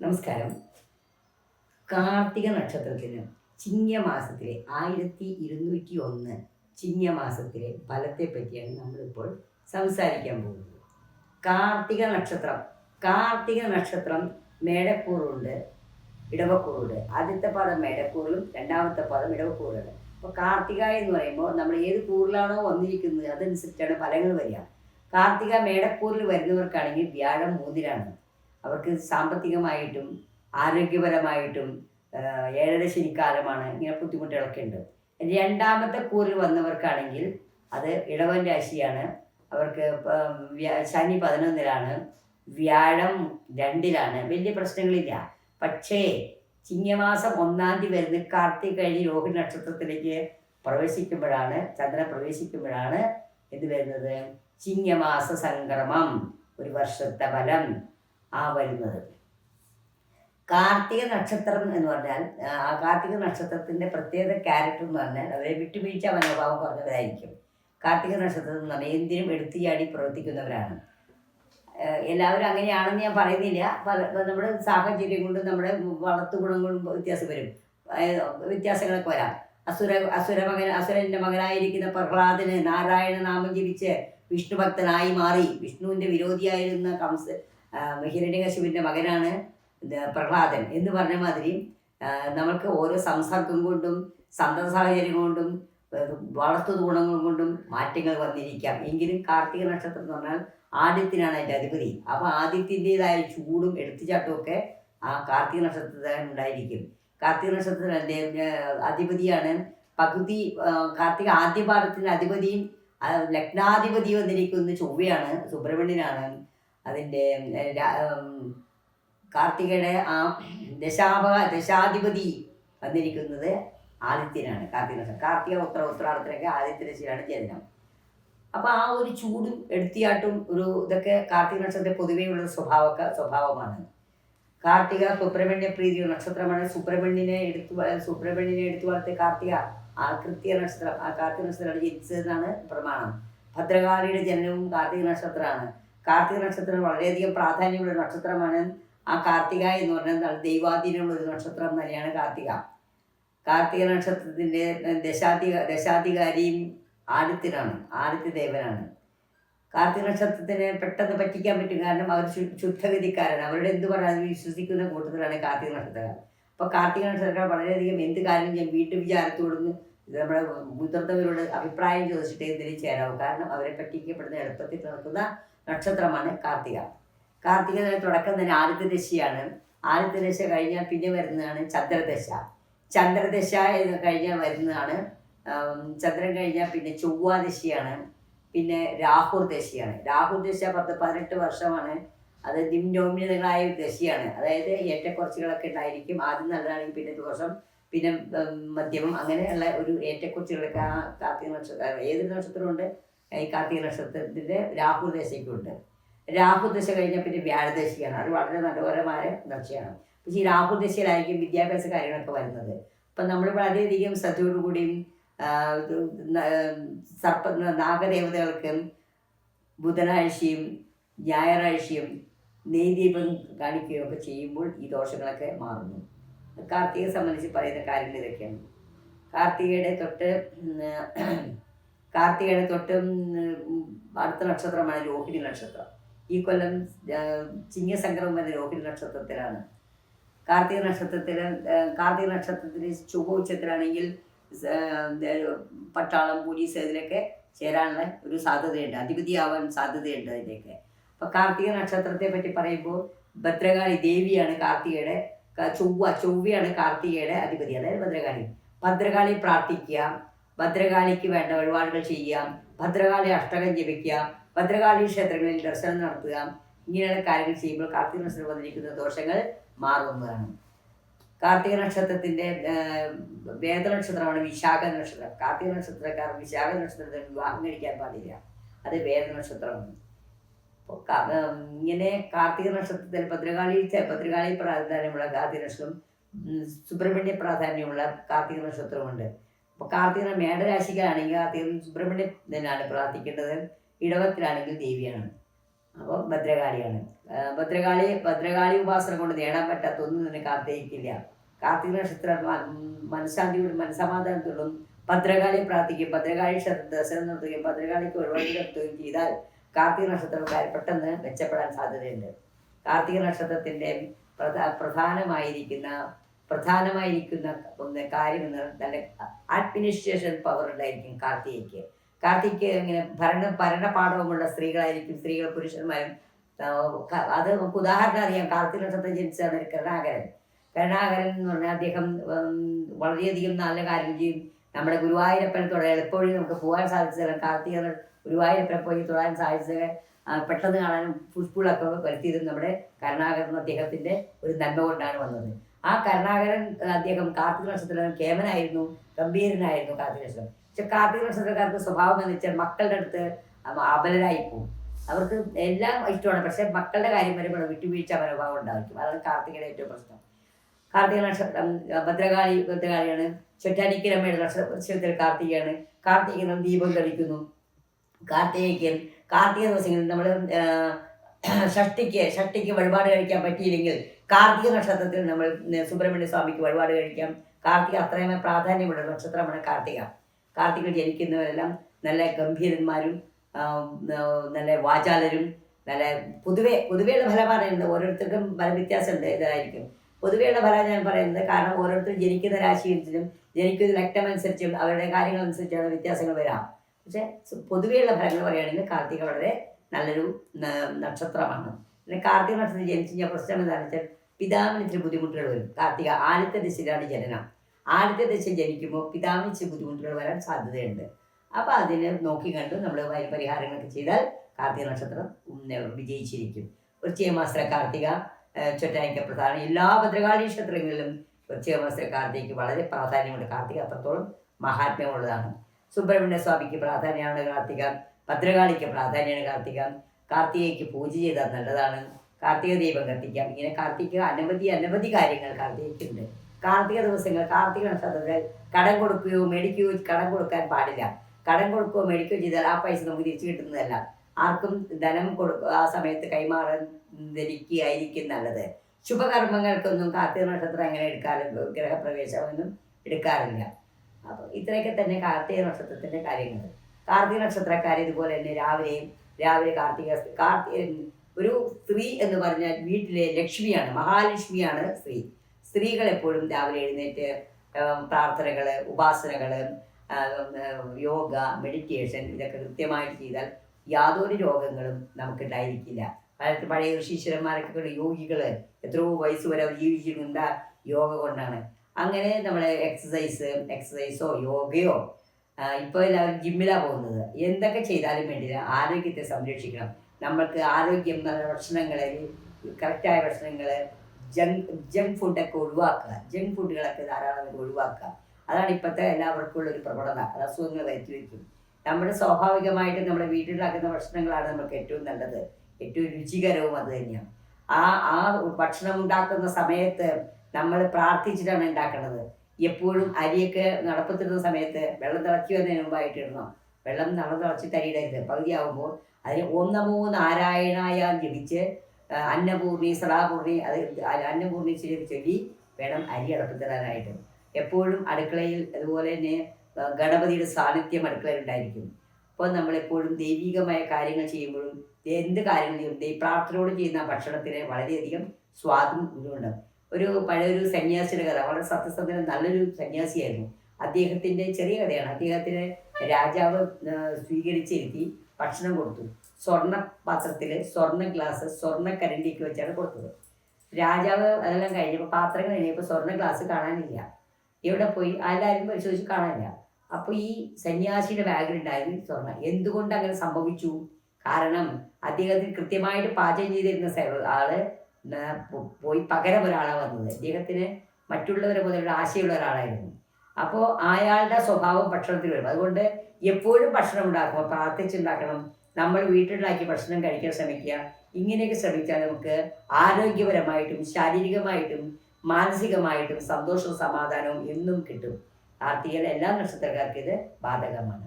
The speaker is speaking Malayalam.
നമസ്കാരം. കാർത്തിക നക്ഷത്രത്തിന് ചിങ്ങമാസത്തിലെ ആയിരത്തി ഇരുന്നൂറ്റി ഒന്ന് ചിങ്ങമാസത്തിലെ ഫലത്തെ പറ്റിയാണ് നമ്മളിപ്പോൾ സംസാരിക്കാൻ പോകുന്നത്. കാർത്തിക നക്ഷത്രം കാർത്തിക നക്ഷത്രം മേടക്കൂറുണ്ട് ഇടവക്കൂറുണ്ട്. ആദ്യത്തെ പദം മേടക്കൂറിലും രണ്ടാമത്തെ പദം ഇടവക്കൂറിലാണ് അപ്പോൾ കാർത്തിക എന്ന് പറയുമ്പോൾ നമ്മൾ ഏത് കൂറിലാണോ വന്നിരിക്കുന്നത് അതനുസരിച്ചാണ് ഫലങ്ങൾ വരിക. കാർത്തിക മേടക്കൂറിൽ വരുന്നവർക്കാണെങ്കിൽ വ്യാഴം മൂന്നിലാണ്. അവർക്ക് സാമ്പത്തികമായിട്ടും ആരോഗ്യപരമായിട്ടും ഏഴര ശനിക്കാലമാണ് ഇങ്ങനെ ബുദ്ധിമുട്ടുകളൊക്കെ ഉണ്ട്. രണ്ടാമത്തെ കൂറിൽ വന്നവർക്കാണെങ്കിൽ അത് ഇടവൻ രാശിയാണ്. അവർക്ക് ശനി പതിനൊന്നിലാണ് വ്യാഴം രണ്ടിലാണ്. വലിയ പ്രശ്നങ്ങളില്ല. പക്ഷേ ചിങ്ങമാസം ഒന്നാം തീയതി വരുന്ന കാർത്തിക കഴിഞ്ഞ് രോഹിണി നക്ഷത്രത്തിലേക്ക് പ്രവേശിക്കുമ്പോഴാണ് ചന്ദ്രൻ പ്രവേശിക്കുമ്പോഴാണ് എന്ത് വരുന്നത്? ചിങ്ങമാസ സംക്രമം ഒരു വർഷത്തെ ഫലം. ആ വരുന്നത്. കാർത്തിക നക്ഷത്രം എന്ന് പറഞ്ഞാൽ ആ കാർത്തിക നക്ഷത്രത്തിന്റെ പ്രത്യേക ക്യാരക്ടർ എന്ന് പറഞ്ഞാൽ അവരെ വിട്ടുവീഴ്ച മനോഭാവം കുറഞ്ഞവരായിരിക്കും. കാർത്തിക നക്ഷത്രം എന്ന് പറഞ്ഞാൽ എന്തിനും എടുത്തിയാടി പ്രവർത്തിക്കുന്നവരാണ്. എല്ലാവരും അങ്ങനെയാണെന്ന് ഞാൻ പറയുന്നില്ല. പല നമ്മുടെ സാഹചര്യം കൊണ്ട് നമ്മുടെ വളർത്തു ഗുണങ്ങളും വ്യത്യാസം വരും. വ്യത്യാസങ്ങളൊക്കെ വരാം. അസുര അസുരമകൻ അസുരന്റെ മകനായിരിക്കുന്ന പ്രഹ്ലാദന് നാരായണ നാമം ജപിച്ച് വിഷ്ണു ഭക്തനായി മാറി. വിഷ്ണുവിന്റെ വിരോധിയായിരുന്ന കംസ ഹിരണ്യകശുവിന്റെ മകനാണ് പ്രഹ്ലാദൻ എന്ന് പറഞ്ഞ മാതിരി നമ്മൾക്ക് ഓരോ സംസർഗം കൊണ്ടും സന്തത സാഹചര്യം കൊണ്ടും വളർത്തു ഗുണങ്ങൾ കൊണ്ടും മാറ്റങ്ങൾ വന്നിരിക്കാം. എങ്കിലും കാർത്തിക നക്ഷത്രം എന്ന് പറഞ്ഞാൽ ആദ്യത്തിനാണ് അതിന്റെ അധിപതി. അപ്പോൾ ആദ്യത്തിന്റെതായ ചൂടും എടുത്തുചാട്ടവും ഒക്കെ ആ കാർത്തിക നക്ഷത്രത്തിൽ ഉണ്ടായിരിക്കും. കാർത്തിക നക്ഷത്രത്തിന്റെ അധിപതിയാണ്. പകുതി കാർത്തിക കാർത്തിക ആദ്യപാദത്തിന്റെ അധിപതിയും ലഗ്നാധിപതി വന്നിരിക്കുന്ന ചൊവ്വയാണ് സുബ്രഹ്മണ്യനാണ്. അതിന്റെ കാർത്തികയുടെ ആ ദശാപ ദശാധിപതി വന്നിരിക്കുന്നത് ആദിത്യനാണ്. കാർത്തിക കാർത്തിക ഉത്തര ഉത്തരാടത്തിലൊക്കെ ആദിത്യ ദശയാണ് ജനനം. അപ്പോൾ ആ ഒരു ചൂടും എടുത്തിയാട്ടും ഒരു ഇതൊക്കെ കാർത്തിക നക്ഷത്രത്തെ പൊതുവെയുള്ള സ്വഭാവക്ക സ്വഭാവമാണ്. കാർത്തിക സുബ്രഹ്മണ്യ പ്രീതി നക്ഷത്രമാണ്. സുബ്രഹ്മണ്യനെ എടുത്തു സുബ്രഹ്മണ്യനെ എടുത്തു വളർത്തിയ കാർത്തിക ആ കൃത്യ നക്ഷത്രം ആ കാർത്തിക നക്ഷത്രമാണ് ജനിച്ചതെന്നാണ് പ്രമാണം. ഭദ്രകാളിയുടെ ജനനവും കാർത്തിക നക്ഷത്രമാണ്. കാർത്തിക നക്ഷത്രം വളരെയധികം പ്രാധാന്യമുള്ള നക്ഷത്രമാണ് ആ കാർത്തിക എന്ന് പറഞ്ഞാൽ ദൈവാധീനമുള്ള ഒരു നക്ഷത്രം തന്നെയാണ് കാർത്തിക. കാർത്തിക നക്ഷത്രത്തിന്റെ ദശാധിക ദശാധികാരിയും ആദിത്യനാണ് ആദിത്യ ദേവനാണ് കാർത്തിക നക്ഷത്രത്തിന് പെട്ടെന്ന് പറ്റിക്കാൻ പറ്റും കാരണം അവർ ശുദ്ധഗതിക്കാരാണ്. അവരുടെ എന്ത് പറഞ്ഞാലും വിശ്വസിക്കുന്ന കൂട്ടത്തിലാണ് കാർത്തിക നക്ഷത്രക്കാർ അപ്പോൾ കാർത്തിക നക്ഷത്രക്കാർ വളരെയധികം എന്ത് കാര്യം ഞാൻ വീട്ടു വിചാരത്തോടൊന്ന് നമ്മുടെ മുതിർന്നവരോട് അഭിപ്രായം ചോദിച്ചിട്ട് എന്തിനും ചേരാവും കാരണം അവരെ പറ്റിക്കപ്പെടുന്ന എളുപ്പത്തിൽ നടക്കുന്ന നക്ഷത്രമാണ് കാർത്തിക. കാർത്തിക തുടക്കം തന്നെ ആദ്യത്തെ ദശയാണ് ആദ്യത്തെ ദശ കഴിഞ്ഞാൽ പിന്നെ വരുന്നതാണ് ചന്ദ്രദശ. ചന്ദ്രദശ കഴിഞ്ഞാൽ വരുന്നതാണ് ചന്ദ്രൻ കഴിഞ്ഞാൽ പിന്നെ ചൊവ്വാദശിയാണ് പിന്നെ രാഹുർ ദശയാണ് രാഹുർ ദശ പത്ത് പതിനെട്ട് വർഷമാണ്. അത് നിമ്നോമ്യതകളായ ഒരു ദശയാണ്. അതായത് ഏറ്റക്കുറച്ചുകളൊക്കെ ഉണ്ടായിരിക്കും. ആദ്യം നല്ലതാണെങ്കിൽ പിന്നെ ദോഷം പിന്നെ മദ്യമം അങ്ങനെയുള്ള ഒരു ഏറ്റക്കുറച്ചുകളൊക്കെ ആ കാർത്തിക നക്ഷത്രം ഏത് നക്ഷത്രമുണ്ട്? ഈ കാർത്തിക നക്ഷത്രത്തിന്റെ ദശയ്ക്കുണ്ട് രാഹുദശ കഴിഞ്ഞാൽ പിന്നെ വ്യാഴദശയാണ്. അത് വളരെ മനോഹരമായ ദശയാണ്. പക്ഷേ ഈ രാഹുദശയിലായിരിക്കും വിദ്യാഭ്യാസ കാര്യങ്ങളൊക്കെ വരുന്നത്. അപ്പം നമ്മൾ വളരെയധികം ശ്രദ്ധയോടുകൂടിയും സർപ്പ നാഗദേവതകൾക്ക് ബുധനാഴ്ചയും ഞായറാഴ്ചയും നെയ്ദീപം കാണിക്കുകയും ഒക്കെ ചെയ്യുമ്പോൾ ഈ ദോഷങ്ങളൊക്കെ മാറുന്നു. കാർത്തികയെ സംബന്ധിച്ച് പറയുന്ന കാര്യങ്ങൾ ഇതൊക്കെയാണ്. കാർത്തികയുടെ തൊട്ട് കാർത്തികയുടെ തൊട്ട് അടുത്ത നക്ഷത്രമാണ് രോഹിണി നക്ഷത്രം. ഈ കൊല്ലം ചിങ്ങ ചിങ്ങസംക്രമം വരെ രോഹിണി നക്ഷത്രത്തിലാണ്. കാർത്തിക നക്ഷത്രത്തിൽ കാർത്തിക നക്ഷത്രത്തിൽ ചൊവ്വ ഉച്ചത്തിലാണെങ്കിൽ പട്ടാളം പോലീസ് ഇതിലൊക്കെ ചേരാനുള്ള ഒരു സാധ്യതയുണ്ട്. അധിപതിയാവാൻ സാധ്യതയുണ്ട് അതിന്റെയൊക്കെ അപ്പോൾ കാർത്തിക നക്ഷത്രത്തെ പറ്റി പറയുമ്പോൾ ഭദ്രകാളി ദേവിയാണ് കാർത്തികയുടെ ചൊവ്വ ചൊവ്വയാണ് കാർത്തികയുടെ അധിപതി. അതായത് ഭദ്രകാളി. ഭദ്രകാളി പ്രാർത്ഥിക്കുക. ഭദ്രകാളിക്ക് വേണ്ട വഴിപാടുകൾ ചെയ്യാം ഭദ്രകാളി അഷ്ടകം ജപിക്കുക ഭദ്രകാളി ക്ഷേത്രങ്ങളിൽ ദർശനം നടത്തുക ഇങ്ങനെയുള്ള കാര്യങ്ങൾ ചെയ്യുമ്പോൾ കാർത്തിക നക്ഷത്രം വന്നിരിക്കുന്ന ദോഷങ്ങൾ മാറുന്നതാണ് കാർത്തിക നക്ഷത്രത്തിന്റെ വേദ നക്ഷത്രമാണ് വിശാഖ നക്ഷത്രം. കാർത്തിക നക്ഷത്രക്കാർ വിശാഖ നക്ഷത്രത്തിൽ വിവാഹം കഴിക്കാൻ പാടില്ല. അത് ക- ഏഹ്, ഇങ്ങനെ കാർത്തിക നക്ഷത്രത്തിൽ ഭദ്രകാളി ഭദ്രകാളി പ്രാധാന്യമുള്ള കാർത്തിക നക്ഷത്രം സുബ്രഹ്മണ്യ പ്രാധാന്യമുള്ള കാർത്തിക നക്ഷത്രമുണ്ട്. അപ്പോൾ കാർത്തിക മേടരാശിക്കാണെങ്കിൽ കാർത്തിക തന്നെയാണ് പ്രാർത്ഥിക്കേണ്ടത്. ഇടവത്തിലാണെങ്കിൽ ദേവിയാണ്. അപ്പോൾ ഭദ്രകാളിയാണ്. ഭദ്രകാളി ഭദ്രകാളി ഉപാസന കൊണ്ട് നേടാൻ പറ്റാത്ത ഒന്നും തന്നെ കാർത്തികയ്ക്കില്ല കാർത്തിക നക്ഷത്ര മനഃശാന്തിയോടും മനസമാധാനത്തോടും ഭദ്രകാളിയെ പ്രാർത്ഥിക്കുകയും ഭദ്രകാളി ക്ഷേത്രം ദർശനം നടത്തുകയും ഭദ്രകാളിക്ക് ഒരുപാട് നടത്തുകയും ചെയ്താൽ കാർത്തിക നക്ഷത്രക്കാർ പെട്ടെന്ന് മെച്ചപ്പെടാൻ സാധ്യതയുണ്ട്. കാർത്തിക നക്ഷത്രത്തിന്റെ പ്രധാ പ്രധാനമായിരിക്കുന്ന പ്രധാനമായിരിക്കുന്ന ഒന്ന് കാര്യം എന്ന് നല്ല അഡ്മിനിസ്ട്രേഷൻ പവർ ഉണ്ടായിരിക്കും കാർത്തികയ്ക്ക്. കാർത്തിക് ഇങ്ങനെ ഭരണ ഭരണപാഠവുമുള്ള സ്ത്രീകളായിരിക്കും സ്ത്രീകൾ പുരുഷന്മാരും. അത് നമുക്ക് ഉദാഹരണം അറിയാം. കാർത്തിക നക്ഷത്രം ജനിച്ചതാണ് കരുണാകരൻ. കരുണാകരൻ എന്ന് പറഞ്ഞാൽ അദ്ദേഹം വളരെയധികം നല്ല കാര്യം ചെയ്യും. നമ്മുടെ ഗുരുവായൂരപ്പനെ തൊഴാൻ എളുപ്പവഴി നമുക്ക് പോകാൻ സാധിച്ചത് കാർത്തിക ഗുരുവായൂരപ്പനെ പോയി തൊഴാൻ സാധിച്ചത് പെട്ടെന്ന് കാണാനും പുഷ്പുകളൊക്കെ വരുത്തിയത് നമ്മുടെ കരുണാകരൻ അദ്ദേഹത്തിന്റെ ഒരു നന്മ കൊണ്ടാണ് വന്നത്. ആ കരുണാകരൻ അദ്ദേഹം കാർത്തിക നക്ഷത്രം കേമനായിരുന്നു ഗംഭീരനായിരുന്നു കാർത്തിക നക്ഷത്രം. പക്ഷെ കാർത്തിക നക്ഷത്രക്കാർക്ക് സ്വഭാവം എന്ന് വെച്ചാൽ മക്കളുടെ അടുത്ത് അബലരായി പോകും അവർക്ക് എല്ലാം ഇഷ്ടമാണ് പക്ഷെ മക്കളുടെ കാര്യം വരുമ്പോൾ വിട്ടുവീഴ്ച മനോഭാവം ഉണ്ടായിരിക്കും. അതാണ് കാർത്തികയുടെ ഏറ്റവും പ്രശ്നം. കാർത്തിക നക്ഷത്രം ഭദ്രകാളി ഭദ്രകാളിയാണ് ചൊറ്റാനിക്കരമ്മയുടെ നക്ഷത്രത്തിൽ കാർത്തികയാണ്. കാർത്തികനും ദീപം തെളിക്കുന്നു. കാർത്തികയ്ക്ക് കാർത്തിക ദിവസങ്ങളിൽ നമ്മൾ ഷഷ്ടിക്ക് ഷഷ്ടിക്ക് വഴിപാട് കഴിക്കാൻ പറ്റിയില്ലെങ്കിൽ കാർത്തിക നക്ഷത്രത്തിൽ നമ്മൾ സുബ്രഹ്മണ്യ സ്വാമിക്ക് വഴിപാട് കഴിക്കാം. കാർത്തിക അത്രയും പ്രാധാന്യമുള്ള നക്ഷത്രമാണ് കാർത്തിക. കാർത്തിക ജനിക്കുന്നവരെല്ലാം നല്ല ഗംഭീരന്മാരും നല്ല വാചാലരും നല്ല പൊതുവെ പൊതുവെയുള്ള ഫലം പറയുന്നത് ഓരോരുത്തർക്കും പല വ്യത്യാസമുണ്ട് ഇതായിരിക്കും. പൊതുവെയുള്ള ഫലം ഞാൻ പറയുന്നത് കാരണം ഓരോരുത്തരും ജനിക്കുന്ന രാശിയനുസരിച്ചും ജനിക്കുന്ന ലക്നമനുസരിച്ചും അവരുടെ കാര്യങ്ങൾ അനുസരിച്ചാണ് വ്യത്യാസങ്ങൾ വരാം. പക്ഷേ പൊതുവെയുള്ള ഫലങ്ങൾ പറയുകയാണെങ്കിൽ കാർത്തിക വളരെ നല്ലൊരു നക്ഷത്രമാണ്. പിന്നെ കാർത്തിക നക്ഷത്രത്തിൽ ജനിച്ചു കഴിഞ്ഞാൽ പ്രശ്നം എന്താണെന്ന് വെച്ചാൽ പിതാവിന് ഇത്തിരി ബുദ്ധിമുട്ടുകൾ വരും. കാർത്തിക ആദ്യത്തെ ദിശയിലാണ് ജനനം. ആദ്യത്തെ ദിശ ജനിക്കുമ്പോൾ പിതാവിന് ഇച്ചിരി ബുദ്ധിമുട്ടുകൾ വരാൻ സാധ്യതയുണ്ട്. അപ്പോൾ അതിന് നോക്കി കണ്ട് നമ്മൾ പരിഹാരങ്ങളൊക്കെ ചെയ്താൽ കാർത്തിക നക്ഷത്രം വിജയിച്ചിരിക്കും. മാസത്തിലെ കാർത്തിക ചൊറ്റാനിക്ക പ്രധാനം എല്ലാ ഭദ്രകാളി ക്ഷേത്രങ്ങളിലും വൃശ്ചിക മാസത്തിലെ കാർത്തികയ്ക്ക് വളരെ പ്രാധാന്യമുണ്ട്. കാർത്തിക അത്രത്തോളം മഹാത്മ്യമുള്ളതാണ്. സുബ്രഹ്മണ്യ സ്വാമിക്ക് പ്രാധാന്യമാണ് കാർത്തിക. ഭദ്രകാളിക്ക് പ്രാധാന്യമാണ് കാർത്തിക. കാർത്തികയ്ക്ക് പൂജ ചെയ്താൽ നല്ലതാണ്. കാർത്തിക ദീപം കത്തിക്കാം. ഇങ്ങനെ കാർത്തിക അനവധി അനവധി കാര്യങ്ങൾ കാർത്തികയ്ക്കുണ്ട്. കാർത്തിക ദിവസങ്ങൾ കാർത്തിക നക്ഷത്രത്തിൽ കടം കൊടുക്കുകയോ മേടിക്കുകയോ കടം കൊടുക്കാൻ പാടില്ല. കടം കൊടുക്കുകയോ മേടിക്കുകയോ ചെയ്താൽ ആ പൈസ നമുക്ക് തിരിച്ചു കിട്ടുന്നതല്ല. ആർക്കും ധനം കൊടുക്കുക ആ സമയത്ത് കൈമാറാൻ ധരിക്കുകയായിരിക്കും നല്ലത്. ശുഭകർമ്മങ്ങൾക്കൊന്നും കാർത്തിക നക്ഷത്രം അങ്ങനെ എടുക്കാറില്ല ഗ്രഹപ്രവേശമൊന്നും എടുക്കാറില്ല. അപ്പോൾ ഇത്രയൊക്കെ തന്നെ കാർത്തിക നക്ഷത്രത്തിന്റെ കാര്യങ്ങൾ കാർത്തിക നക്ഷത്രക്കാർ ഇതുപോലെ തന്നെ രാവിലെയും രാവിലെ കാർത്തിക കാർത്തിക ഒരു സ്ത്രീ എന്ന് പറഞ്ഞാൽ വീട്ടിലെ ലക്ഷ്മിയാണ് മഹാലക്ഷ്മിയാണ് സ്ത്രീ. സ്ത്രീകൾ എപ്പോഴും രാവിലെ എഴുന്നേറ്റ് പ്രാർത്ഥനകൾ ഉപാസനകൾ യോഗ മെഡിറ്റേഷൻ ഇതൊക്കെ കൃത്യമായിട്ട് ചെയ്താൽ യാതൊരു രോഗങ്ങളും നമുക്ക് ഉണ്ടായിരിക്കില്ല പലത്ത് പഴയ ഋഷീശ്വരന്മാരൊക്കെ യോഗികൾ എത്രയോ വയസ്സ് വരെ ജീവിച്ചിട്ടുണ്ട് യോഗ കൊണ്ടാണ്. അങ്ങനെ നമ്മൾ എക്സസൈസ് എക്സസൈസോ യോഗയോ ഇപ്പോൾ എല്ലാവരും ജിമ്മിലാണ് പോകുന്നത്. എന്തൊക്കെ ചെയ്താലും വേണ്ടില്ല. ആരോഗ്യത്തെ സംരക്ഷിക്കണം. നമ്മൾക്ക് ആരോഗ്യം നല്ല ഭക്ഷണങ്ങൾ കറക്റ്റായ ഭക്ഷണങ്ങൾ ജങ്ക് ജങ്ക് ഫുഡൊക്കെ ഒഴിവാക്കുക. ജങ്ക് ഫുഡുകളൊക്കെ ധാരാളം ഒഴിവാക്കുക. അതാണ് ഇപ്പോഴത്തെ എല്ലാവർക്കും ഉള്ള ഒരു പ്രവണത. അത് അസുഖങ്ങൾ വരുത്തി വയ്ക്കും. നമ്മുടെ സ്വാഭാവികമായിട്ട് നമ്മുടെ വീട്ടിലാക്കുന്ന ഭക്ഷണങ്ങളാണ് നമുക്ക് ഏറ്റവും നല്ലത്. ഏറ്റവും രുചികരവും അത് തന്നെയാണ്. ആ ആ ഭക്ഷണം ഉണ്ടാക്കുന്ന സമയത്ത് നമ്മൾ പ്രാർത്ഥിച്ചിട്ടാണ് ഉണ്ടാക്കുന്നത് എപ്പോഴും അരിയൊക്കെ നടപ്പത്തിടുന്ന സമയത്ത് വെള്ളം തിളക്കി വരുന്നതിന് മുമ്പായിട്ട് ഇടണം. വെള്ളം നട തിളച്ച് തരിയിടരുത്. പകുതിയാകുമ്പോൾ അതിന് നമോ നാരായണായ ജപിച്ച് അന്നപൂർണി സദാപൂർണി അത് അന്നപൂർണി ചൊല്ലി വേണം അരി അടപ്പത്തിടാനായിട്ട്. എപ്പോഴും അടുക്കളയിൽ അതുപോലെ തന്നെ ഗണപതിയുടെ സാന്നിധ്യം അടുക്കളയിൽ ഉണ്ടായിരിക്കും അപ്പോൾ നമ്മളെപ്പോഴും ദൈവികമായ കാര്യങ്ങൾ ചെയ്യുമ്പോഴും എന്ത് കാര്യങ്ങൾ ചെയ്യും പ്രാർത്ഥനയോട് ചെയ്യുന്ന ഭക്ഷണത്തിന് വളരെയധികം സ്വാദും ഇതുണ്ട് ഒരു പഴയൊരു സന്യാസിയുടെ കഥ വളരെ സത്യസന്ധന നല്ലൊരു സന്യാസിയായിരുന്നു. അദ്ദേഹത്തിന്റെ ചെറിയ കഥയാണ്. അദ്ദേഹത്തിന് രാജാവ് സ്വീകരിച്ചിരുത്തി ഭക്ഷണം കൊടുത്തു. സ്വർണ പാത്രത്തിൽ സ്വർണ ഗ്ലാസ് സ്വർണ കരണ്ടിക്ക് വെച്ചാണ് കൊടുത്തത്. രാജാവ് അതെല്ലാം കഴിഞ്ഞപ്പോൾ പാത്രം കഴിഞ്ഞപ്പോൾ സ്വർണ ഗ്ലാസ് കാണാനില്ല. എവിടെ പോയി? എല്ലാവരും പരിശോധിച്ച് കാണാനില്ല. അപ്പോൾ ഈ സന്യാസിയുടെ ബാഗിലുണ്ടായിരുന്നു സ്വർണ എന്തുകൊണ്ട് അങ്ങനെ സംഭവിച്ചു? കാരണം അദ്ദേഹത്തിന് കൃത്യമായിട്ട് പാചകം ചെയ്തിരുന്ന ആൾ പോയി പകരം ഒരാളാണ് വന്നത്. അദ്ദേഹത്തിന് മറ്റുള്ളവരെ പോലെയുള്ള ആശയമുള്ള ഒരാളായിരുന്നു. അപ്പോൾ അയാളുടെ സ്വഭാവം ഭക്ഷണത്തിൽ വരും. അതുകൊണ്ട് എപ്പോഴും ഭക്ഷണം ഉണ്ടാക്കുമ്പോൾ പ്രാർത്ഥിച്ചുണ്ടാക്കണം. നമ്മൾ വീട്ടിലുണ്ടാക്കി ഭക്ഷണം കഴിക്കാൻ ശ്രമിക്കുക. ഇങ്ങനെയൊക്കെ ശ്രമിച്ചാൽ നമുക്ക് ആരോഗ്യപരമായിട്ടും ശാരീരികമായിട്ടും മാനസികമായിട്ടും സന്തോഷവും സമാധാനവും എന്നും കിട്ടും. കാർത്തികയിലെ എല്ലാ നക്ഷത്രക്കാർക്കും ഇത് ബാധകമാണ്.